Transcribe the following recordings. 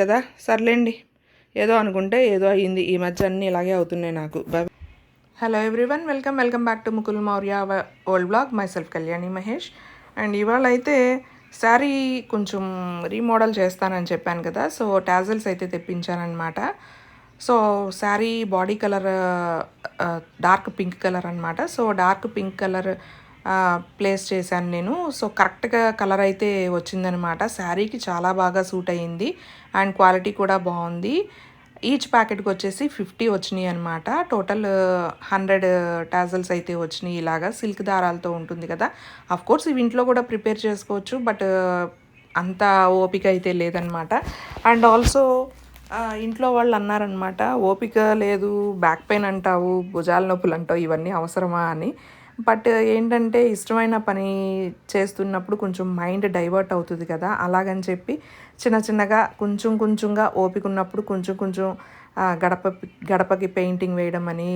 కదా? సర్లేండి. ఏదో అనుకుంటే ఏదో అయ్యింది. ఈ మధ్య అన్నీ ఇలాగే అవుతున్నాయి నాకు. Bye hello everyone welcome welcome back to Mukul Maurya old blog myself Kalyani Mahesh and ఇవాళ అయితే శారీ కొంచెం రీమోడల్ చేస్తానని చెప్పాను కదా? సో టాజల్స్ అయితే తెప్పించానమాట so sari body colour dark pink colour అనమాట so dark pink colour place చేశాను నేను. సో కరెక్ట్గా కలర్ అయితే వచ్చిందనమాట శారీకి చాలా బాగా సూట్ అయ్యింది అండ్ క్వాలిటీ కూడా బాగుంది. ఈచ్ ప్యాకెట్కి వచ్చేసి ఫిఫ్టీ వచ్చినాయి అనమాట టోటల్ హండ్రెడ్ టాజల్స్ అయితే వచ్చినాయి ఇలాగా. సిల్క్ దారాలతో ఉంటుంది కదా. అఫ్ కోర్స్ ఇవి ఇంట్లో కూడా ప్రిపేర్ చేసుకోవచ్చు బట్ అంత ఓపిక అయితే లేదనమాట అండ్ ఆల్సో ఇంట్లో వాళ్ళు అన్నారనమాట ఓపిక లేదు బ్యాక్ పెయిన్ అంటావు భుజాల నొప్పులు అంటావు ఇవన్నీ అవసరమా అని. బట్ ఏంటంటే ఇష్టమైన పని చేస్తున్నప్పుడు కొంచెం మైండ్ డైవర్ట్ అవుతుంది కదా. అలాగని చెప్పి చిన్న చిన్నగా కొంచెం కొంచెంగా ఓపిక ఉన్నప్పుడు కొంచెం కొంచెం గడప గడపకి పెయింటింగ్ వేయడం అని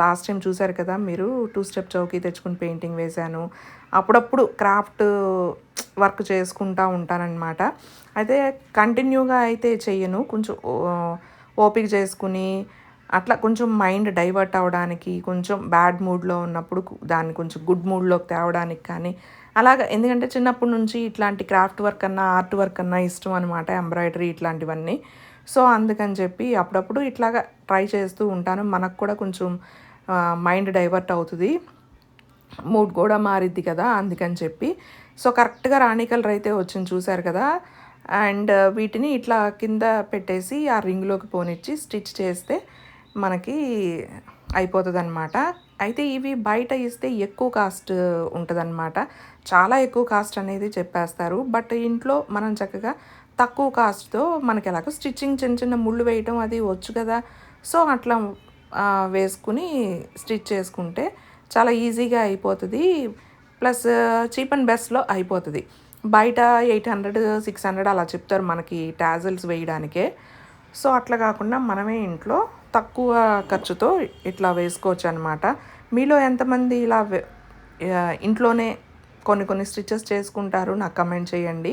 లాస్ట్ టైం చూశారు కదా మీరు? టూ స్టెప్ చౌకీ తెచ్చుకుని పెయింటింగ్ వేశాను. అప్పుడప్పుడు క్రాఫ్ట్ వర్క్ చేసుకుంటూ ఉంటానన్నమాట. అయితే కంటిన్యూగా అయితే చెయ్యను. కొంచెం ఓపిక చేసుకుని అట్లా కొంచెం మైండ్ డైవర్ట్ అవ్వడానికి కొంచెం బ్యాడ్ మూడ్లో ఉన్నప్పుడు దాన్ని కొంచెం గుడ్ మూడ్లోకి తేవడానికి కానీ అలాగ ఎందుకంటే చిన్నప్పటి నుంచి ఇట్లాంటి క్రాఫ్ట్ వర్క్ అన్నా ఆర్ట్ వర్క్ అన్నా ఇష్టం అనమాట ఎంబ్రాయిడరీ ఇట్లాంటివన్నీ. సో అందుకని చెప్పి అప్పుడప్పుడు ఇట్లాగా ట్రై చేస్తూ ఉంటాను. మనకు కూడా కొంచెం మైండ్ డైవర్ట్ అవుతుంది. మూడ్ కూడా మారిద్ది కదా అందుకని చెప్పి. సో కరెక్ట్గా రాణి కలర్ అయితే వచ్చింది చూశారు కదా? అండ్ వీటిని ఇట్లా కింద పెట్టేసి ఆ రింగ్లోకి పోనిచ్చి స్టిచ్ చేస్తే మనకి అయిపోతుంది అనమాట అయితే ఇవి బయట ఇస్తే ఎక్కువ కాస్ట్ ఉంటుందన్నమాట. చాలా ఎక్కువ కాస్ట్ అనేది చెప్పేస్తారు. బట్ ఇంట్లో మనం చక్కగా తక్కువ కాస్ట్తో మనకి ఎలాగో స్టిచ్చింగ్ చిన్న చిన్న ముళ్ళు వేయటం అది వచ్చు కదా. సో అట్లా వేసుకుని స్టిచ్ చేసుకుంటే చాలా ఈజీగా అయిపోతుంది. ప్లస్ చీప్ అండ్ బెస్ట్లో అయిపోతుంది. బయట ఎయిట్ హండ్రెడ్ సిక్స్ హండ్రెడ్ అలా చెప్తారు మనకి టాజల్స్ వేయడానికే. సో అట్లా కాకుండా మనమే ఇంట్లో తక్కువ ఖర్చుతో ఇట్లా వేసుకోవచ్చు అనమాట మీలో ఎంతమంది ఇలా ఇంట్లోనే కొన్ని కొన్ని స్టిచెస్ చేసుకుంటారు? నాకు కమెంట్ చేయండి.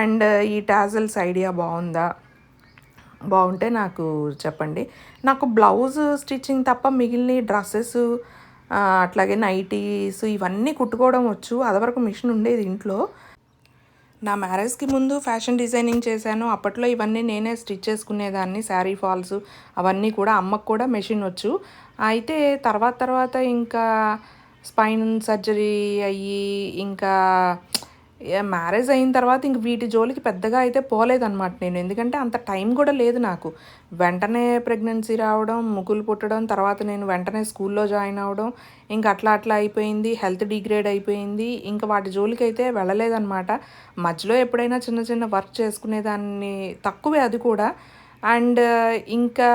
అండ్ ఈ టాజల్స్ ఐడియా బాగుందా? బాగుంటే నాకు చెప్పండి. నాకు బ్లౌజ్ స్టిచ్చింగ్ తప్ప మిగిలిన డ్రెస్సెస్ అట్లాగే నైటీస్ ఇవన్నీ కుట్టుకోవడం వచ్చు. అదివరకు మిషన్ ఉండేది ఇంట్లో. నా మ్యారేజ్కి ముందు ఫ్యాషన్ డిజైనింగ్ చేశాను. అప్పట్లో ఇవన్నీ నేనే స్టిచ్ చేసుకునేదాన్ని. శారీ ఫాల్స్ అవన్నీ కూడా అమ్మకు కూడా మెషిన్ వచ్చు. అయితే తర్వాత తర్వాత ఇంకా స్పైన్ సర్జరీ అయ్యి ఇంకా మ్యారేజ్ అయిన తర్వాత ఇంక వీటి జోలికి పెద్దగా అయితే పోలేదన్నమాట నేను. ఎందుకంటే అంత టైం కూడా లేదు నాకు. వెంటనే ప్రెగ్నెన్సీ రావడం ముగ్గులు పుట్టడం తర్వాత నేను వెంటనే స్కూల్లో జాయిన్ అవ్వడం ఇంకా అట్లా అట్లా అయిపోయింది హెల్త్ డిగ్రేడ్ అయిపోయింది ఇంకా వాటి జోలికి అయితే వెళ్ళలేదన్నమాట. మధ్యలో ఎప్పుడైనా చిన్న చిన్న వర్క్ చేసుకునేదాన్ని తక్కువే అది కూడా. అండ్ ఇంకా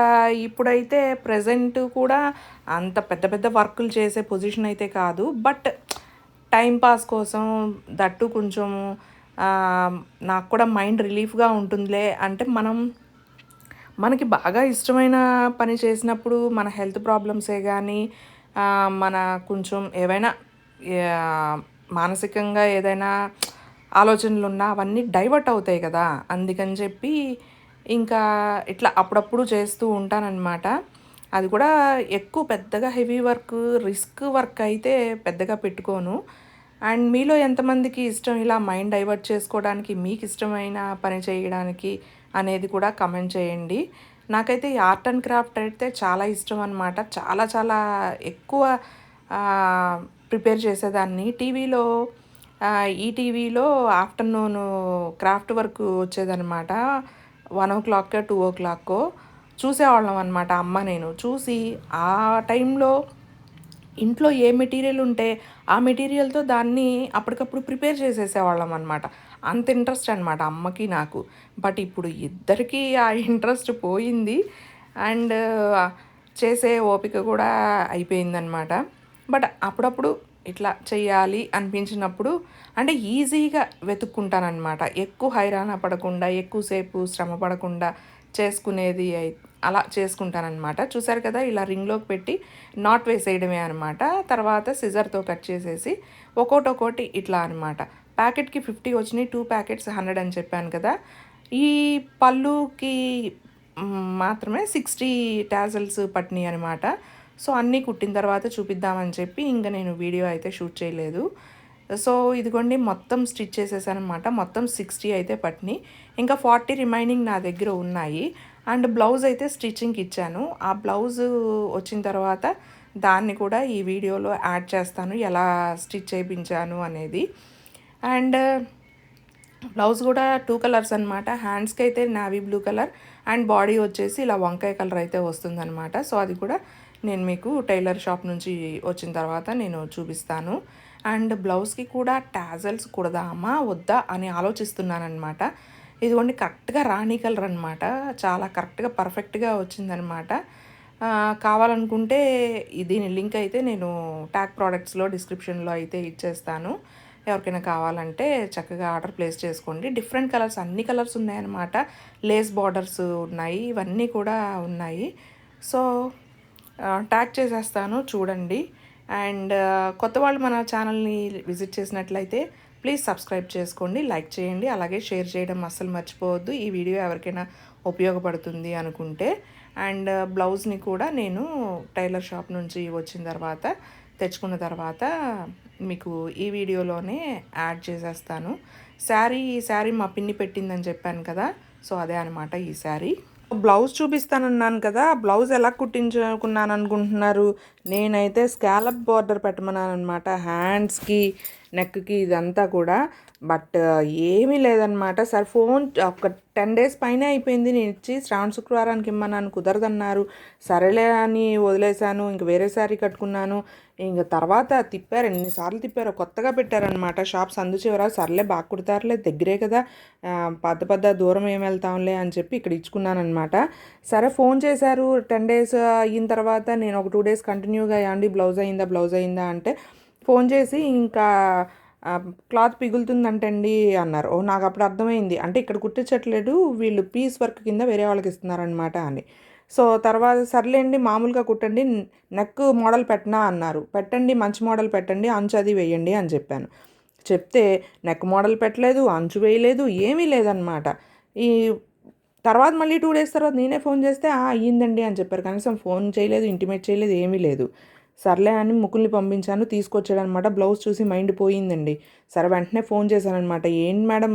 ఇప్పుడైతే ప్రజెంట్ కూడా అంత పెద్ద పెద్ద వర్కులు చేసే పొజిషన్ అయితే కాదు. బట్ టైంపాస్ కోసం దట్టు కొంచెం నాకు కూడా మైండ్ రిలీఫ్గా ఉంటుందిలే. అంటే మనం మనకి బాగా ఇష్టమైన పని చేసినప్పుడు మన హెల్త్ ప్రాబ్లమ్సే కానీ మన కొంచెం ఏవైనా మానసికంగా ఏదైనా ఆలోచనలు ఉన్నా అవన్నీ డైవర్ట్ అవుతాయి కదా. అందుకని చెప్పి ఇంకా ఇట్లా అప్పుడప్పుడు చేస్తూ ఉంటానన్నమాట. అది కూడా ఎక్కువ పెద్దగా హెవీ వర్క్ రిస్క్ వర్క్ అయితే పెద్దగా పెట్టుకోను. అండ్ మీలో ఎంతమందికి ఇష్టం ఇలా మైండ్ డైవర్ట్ చేసుకోవడానికి మీకు ఇష్టమైన పని చేయడానికి అనేది కూడా కమెంట్ చేయండి. నాకైతే ఈ ఆర్ట్ అండ్ క్రాఫ్ట్ అయితే చాలా ఇష్టం అనమాట చాలా చాలా ఎక్కువ ప్రిపేర్ చేసేదాన్ని. టీవీలో ఈ టీవీలో ఆఫ్టర్నూన్ క్రాఫ్ట్ వర్క్ వచ్చేదనమాట one o'clock two o'clock చూసేవాళ్ళం అనమాట అమ్మ నేను. చూసి ఆ టైంలో ఇంట్లో ఏ మెటీరియల్ ఉంటే ఆ మెటీరియల్తో దాన్ని అప్పటికప్పుడు ప్రిపేర్ చేసేసేవాళ్ళం అనమాట అంత ఇంట్రెస్ట్ అనమాట అమ్మకి నాకు. బట్ ఇప్పుడు ఇద్దరికీ ఆ ఇంట్రెస్ట్ పోయింది. అండ్ చేసే ఓపిక కూడా అయిపోయిందనమాట బట్ అప్పుడప్పుడు ఇట్లా చేయాలి అనిపించినప్పుడు అంటే ఈజీగా వెతుక్కుంటానమాట ఎక్కువ హైరాణ పడకుండా ఎక్కువసేపు శ్రమ పడకుండా చేసుకునేది అలా చేసుకుంటానమాట చూసారు కదా ఇలా రింగ్లోకి పెట్టి నాట్ వేసేయడమే అనమాట తర్వాత సిజర్తో కట్ చేసేసి ఒక్కోటి ఒక్కోటి ఇట్లా అనమాట ప్యాకెట్కి ఫిఫ్టీ వచ్చినాయి టూ ప్యాకెట్స్ హండ్రెడ్ అని చెప్పాను కదా. ఈ పళ్ళుకి మాత్రమే సిక్స్టీ టాజల్స్ పట్టినాయి అనమాట సో అన్నీ కుట్టిన తర్వాత చూపిద్దామని చెప్పి ఇంకా నేను వీడియో అయితే షూట్ చేయలేదు. సో ఇదిగోండి మొత్తం స్టిచ్ చేసేసానమాట అనమాట మొత్తం సిక్స్టీ అయితే పట్టినాయి. ఇంకా ఫార్టీ రిమైనింగ్ నా దగ్గర ఉన్నాయి. అండ్ బ్లౌజ్ అయితే స్టిచ్చింగ్కి ఇచ్చాను. ఆ బ్లౌజ్ వచ్చిన తర్వాత దాన్ని కూడా ఈ వీడియోలో యాడ్ చేస్తాను. ఎలా స్టిచ్ చేయించాను అనేది. అండ్ బ్లౌజ్ కూడా టూ కలర్స్ అనమాట హ్యాండ్స్కి అయితే navy blue colour and body వచ్చేసి ఇలా వంకాయ కలర్ అయితే వస్తుందన్నమాట. సో అది కూడా నేను మీకు టైలర్ షాప్ నుంచి వచ్చిన తర్వాత నేను చూపిస్తాను. అండ్ బ్లౌజ్కి కూడా టాజల్స్ కుడదామా వద్దా అని ఆలోచిస్తున్నాను అనమాట ఇదిగోండి కరెక్ట్గా రాణి కలర్ అనమాట చాలా కరెక్ట్గా పర్ఫెక్ట్గా వచ్చిందనమాట. కావాలనుకుంటే దీని లింక్ అయితే నేను ట్యాగ్ ప్రోడక్ట్స్లో డిస్క్రిప్షన్లో అయితే ఇచ్చేస్తాను. ఎవరికైనా కావాలంటే చక్కగా ఆర్డర్ ప్లేస్ చేసుకోండి. డిఫరెంట్ కలర్స్ అన్ని కలర్స్ ఉన్నాయన్నమాట లేస్ బార్డర్స్ ఉన్నాయి ఇవన్నీ కూడా ఉన్నాయి. సో ట్యాగ్ చేసేస్తాను చూడండి. అండ్ కొత్త వాళ్ళు మన ఛానల్ని విజిట్ చేసినట్లయితే ప్లీజ్ సబ్స్క్రైబ్ చేసుకోండి లైక్ చేయండి అలాగే షేర్ చేయడం అస్సలు మర్చిపోవద్దు. ఈ వీడియో ఎవరికైనా ఉపయోగపడుతుంది అనుకుంటే. అండ్ బ్లౌజ్ని కూడా నేను టైలర్ షాప్ నుంచి వచ్చిన తర్వాత తెచ్చుకున్న తర్వాత మీకు ఈ వీడియోలోనే యాడ్ చేసేస్తాను. శారీ ఈ శారీ మా పిన్ని పెట్టిందని చెప్పాను కదా సో అదే అనమాట ఈ శారీ. బ్లౌజ్ చూపిస్తానన్నాను కదా బ్లౌజ్ ఎలా కుట్టించుకున్నాను అనుకుంటున్నారు నేనైతే స్కాలప్ బార్డర్ పెట్టమన్నాను అనమాట హ్యాండ్స్కి. నెక్కి ఇదంతా కూడా. బట్ uh, ఏమీ లేదనమాట సార్ ఫోన్ ఒక టెన్ డేస్ పైన అయిపోయింది. నేను ఇచ్చి శ్రావణ శుక్రవారానికి ఇమ్మన్నాను. కుదరదన్నారు. సరేలే అని వదిలేశాను. ఇంక వేరే శారీ కట్టుకున్నాను. ఇంక తర్వాత తిప్పారు. ఎన్నిసార్లు తిప్పారు కొత్తగా పెట్టారనమాట షాప్స్ అందుచేవరా సర్లే బాగా కుడతారులే దగ్గరే కదా. పెద్ద పెద్ద దూరం ఏం వెళ్తాంలే అని చెప్పి ఇక్కడ ఇచ్చుకున్నాను అనమాట సరే ఫోన్ చేశారు. టెన్ డేస్ అయిన తర్వాత నేను ఒక టూ డేస్ కంటిన్యూగా అయ్యండి. బ్లౌజ్ అయిందా బ్లౌజ్ అయిందా అంటే ఫోన్ చేసి ఇంకా క్లాత్ పిగులుతుందంటండి అన్నారు. ఓ నాకు అప్పుడు అర్థమైంది. అంటే ఇక్కడ కుట్టించట్లేదు వీళ్ళు పీస్ వర్క్ కింద వేరే వాళ్ళకి ఇస్తున్నారనమాట అని. సో తర్వాత సర్లేండి మామూలుగా కుట్టండి నెక్ మోడల్ పెట్టనా అన్నారు. పెట్టండి మంచి మోడల్ పెట్టండి అంచు అది వేయండి అని చెప్పాను. చెప్తే నెక్ మోడల్ పెట్టలేదు అంచు వేయలేదు ఏమీ లేదనమాట ఈ తర్వాత మళ్ళీ టూ డేస్ తర్వాత నేనే ఫోన్ చేస్తే అయ్యిందండి అని చెప్పారు. కనీసం ఫోన్ చేయలేదు ఇంటిమేట్ చేయలేదు ఏమీ లేదు. సర్లే అని ముకుల్ని పంపించాను తీసుకొచ్చాడనమాట. బ్లౌజ్ చూసి మైండ్ పోయిందండి. సరే వెంటనే ఫోన్ చేశానమాట ఏంటి మేడం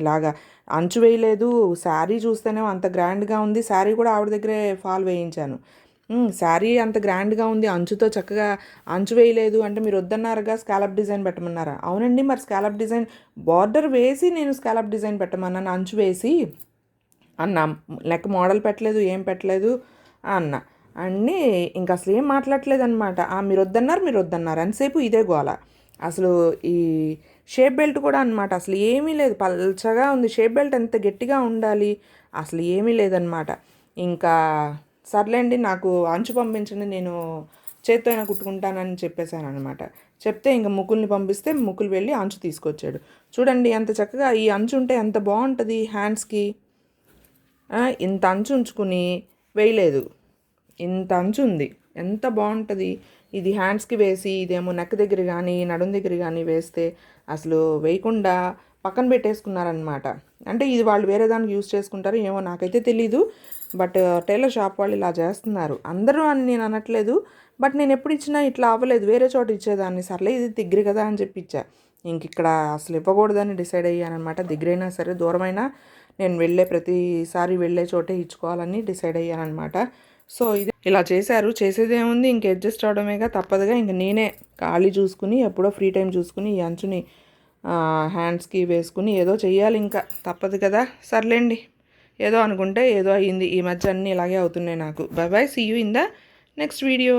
ఇలాగా అంచు వేయలేదు. శారీ చూస్తేనే అంత గ్రాండ్గా ఉంది. శారీ కూడా ఆవిడ దగ్గరే ఫాల్ వేయించాను. శారీ అంత గ్రాండ్గా ఉంది. అంచుతో చక్కగా అంచు వేయలేదు అంటే మీరు వద్దన్నారుగా? Scallop design పెట్టమన్నారా? అవునండి మరి స్కాలప్ డిజైన్ బార్డర్ వేసి నేను స్కాలప్ డిజైన్ పెట్టమన్నాను. అంచు వేసి అన్న. లెక్క మోడల్ పెట్టలేదు ఏం పెట్టలేదు అన్నా. అన్నీ ఇంకా అసలు ఏం మాట్లాడలేదు అనమాట మీరు వద్దన్నారు మీరు వద్దన్నారు అనిసేపు ఇదే గోల. అసలు ఈ షేప్ బెల్ట్ కూడా అనమాట అసలు ఏమీ లేదు. పల్చగా ఉంది. షేప్ బెల్ట్ ఎంత గట్టిగా ఉండాలి? అసలు ఏమీ లేదనమాట ఇంకా సర్లేండి నాకు అంచు పంపించండి. నేను చేత్తో అయినా కుట్టుకుంటానని చెప్పేశాను అనమాట చెప్తే ఇంకా ముకుల్ని పంపిస్తే ముకులు వెళ్ళి అంచు తీసుకొచ్చాడు. చూడండి ఎంత చక్కగా ఈ అంచు ఉంటే ఎంత బాగుంటుంది హ్యాండ్స్కి. ఇంత అంచు ఉంచుకుని వేయలేదు. ఇంత అంచు ఉంది. ఎంత బాగుంటుంది? ఇది హ్యాండ్స్కి వేసి ఇదేమో నెక్ దగ్గర కానీ నడుం దగ్గర కానీ వేస్తే అసలు వేయకుండా పక్కన పెట్టేసుకున్నారనమాట అంటే ఇది వాళ్ళు వేరే దానికి యూస్ చేసుకుంటారు ఏమో నాకైతే తెలీదు. బట్ టైలర్ షాప్ వాళ్ళు ఇలా చేస్తున్నారు. అందరూ అని నేను అనట్లేదు. బట్ నేను ఎప్పుడు ఇచ్చినా ఇట్లా అవ్వలేదు. వేరే చోట ఇచ్చేదాన్ని. సర్లే ఇది దగ్గర కదా అని చెప్పి ఇచ్చా. ఇంక ఇక్కడ అసలు ఇవ్వకూడదని డిసైడ్ అయ్యానమాట దగ్గరైనా సరే దూరమైనా నేను వెళ్ళే ప్రతిసారి వెళ్ళే చోటే ఇచ్చుకోవాలని డిసైడ్ అయ్యానమాట సో ఇది ఇలా చేశారు. చేసేది ఏముంది ఇంక అడ్జస్ట్ అవడమేగా తప్పదుగా. ఇంక నేనే ఖాళీ చూసుకుని ఎప్పుడో ఫ్రీ టైం చూసుకుని ఈ అంచుని హ్యాండ్స్కి వేసుకుని ఏదో చెయ్యాలి ఇంకా. తప్పదు కదా. సర్లేండి. ఏదో అనుకుంటే ఏదో అయ్యింది. ఈ మధ్య అన్నీ ఇలాగే అవుతున్నాయి నాకు. Bye bye see you in the next video